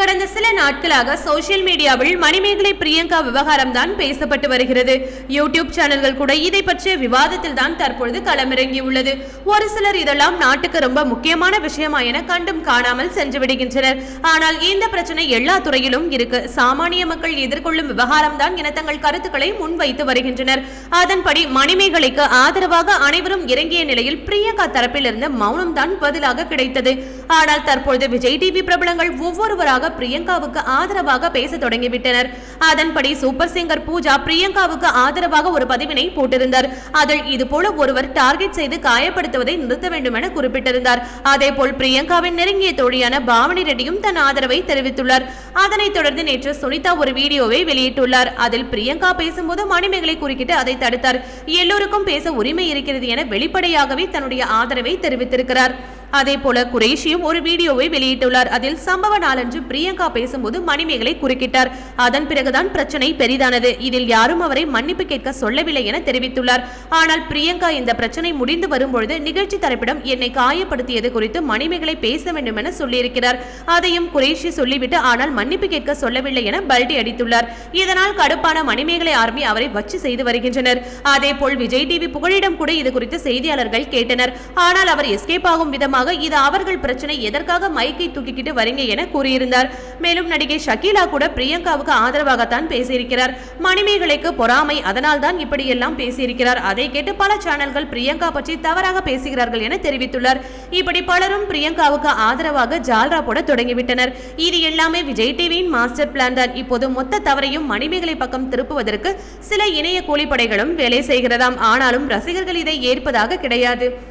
கடந்த சில நாட்களாக சோசியல் மீடியாவில் மணிமேகலை பிரியங்கா விவகாரம் தான் பேசப்பட்டு வருகிறது. யூடியூப் சேனல்கள் கூட இதை பற்றிய விவாதத்தில் தான் தற்பொழுது களமிறங்கியுள்ளது. ஒரு சிலர் இதெல்லாம் நாட்டுக்கு ரொம்ப முக்கியமான விஷயமா என கண்டும் காணாமல் சென்று விடுகின்றனர். ஆனால் இந்த பிரச்சனை எல்லா துறையிலும் இருக்கு. சாமானிய மக்கள் எதிர்கொள்ளும் விவகாரம் தான் என தங்கள் கருத்துக்களை முன்வைத்து வருகின்றனர். அதன்படி மணிமேகலைக்கு ஆதரவாக அனைவரும் இறங்கிய நிலையில் பிரியங்கா தரப்பிலிருந்து மௌனம் தான் பதிலாக கிடைத்தது. ஆனால் தற்பொழுது விஜய் டிவி பிரபலங்கள் ஒவ்வொருவராக பிரியங்காவுக்கு ஆதரவாக பேச தொடங்கிவிட்டனர். அதன்படி சூப்பர் சிங்கர் பூஜா பிரியங்காவுக்கு ஆதரவாக ஒரு பதிவினை போட்டிருந்தார். அதில் இதுபோல ஒருவர் டார்கெட் செய்து காயப்படுத்துவதை நிறுத்த வேண்டும் என குறிப்பிட்டிருந்தார். அதேபோல் பிரியங்காவின் நெருங்கிய தோழியான பாவனி ரெட்டியும் தன் ஆதரவை தெரிவித்துள்ளார். அதனைத் தொடர்ந்து நேற்று சுனிதா ஒரு வீடியோவை வெளியிட்டுள்ளார். அதில் பிரியங்கா பேசும்போது மணிமேகலை குறுக்கிட்டு அதை தடுத்தார். எல்லோருக்கும் பேச உரிமை இருக்கிறது என வெளிப்படையாகவே தன்னுடைய ஆதரவை தெரிவித்திருக்கிறார். அதே போல குரேஷியும் ஒரு வீடியோவை வெளியிட்டுள்ளார். அதில் சம்பவ நாளன்று பிரியங்கா பேசும்போது மணிமேகலை குறுக்கிட்டார். அதன் பிறகுதான் பிரச்சனை பெரிதானது. இதில் யாரும் அவரை மன்னிப்பு கேட்க சொல்லவில்லை என தெரிவித்துள்ளார். ஆனால் பிரியங்கா இந்த பிரச்சனை முடிந்து வரும்பொழுது நிகழ்ச்சி தரப்பிடம் என்னை காயப்படுத்தியது குறித்து மணிமேகலை பேச வேண்டும் என சொல்லியிருக்கிறார். அதையும் குரேஷி சொல்லிவிட்டு ஆனால் மன்னிப்பு கேட்க சொல்லவில்லை என பல்டி அடித்துள்ளார். இதனால் கடுப்பான மணிமேகலை ஆர்மி அவரை வச்சு செய்து வருகின்றனர். அதே போல் விஜய் டிவி புகழிடம் கூட இது குறித்து செய்தியாளர்கள் கேட்டனர். ஆனால் அவர் எஸ்கேப் ஆகும் விதமாக இது அவர்கள் பிரச்சனை. எதற்காக மைக்கை தூக்கிக்கிட்டு வரீங்க என கூறியிருந்தார். மேலும் நடிகை ஷக்கீலா கூட பிரியங்காவுக்கு ஆதரவாகத்தான் பேசியிருக்கிறார். மணிமேகலைக்கு பொறாமை. அதனால் தான் இப்படியெல்லாம் பேசியிருக்கிறார். அதை கேட்டு பல சேனல்கள் பிரியங்கா பற்றி தவறாக பேசுகிறார்கள் என தெரிவித்துள்ளார். இப்படி பலரும் பிரியங்காவுக்கு ஆதரவாக ஜால்ரா போட தொடங்கிவிட்டனர். இது எல்லாமே விஜய் டிவியின் மாஸ்டர் பிளான் தான். இப்போது மொத்த தவறையும் மணிமேகலை பக்கம் திருப்புவதற்கு சில இணைய கூலிப்படைகளும் வேலை செய்கிறதாம். ஆனாலும் ரசிகர்கள் இதை ஏற்பதாக கிடையாது.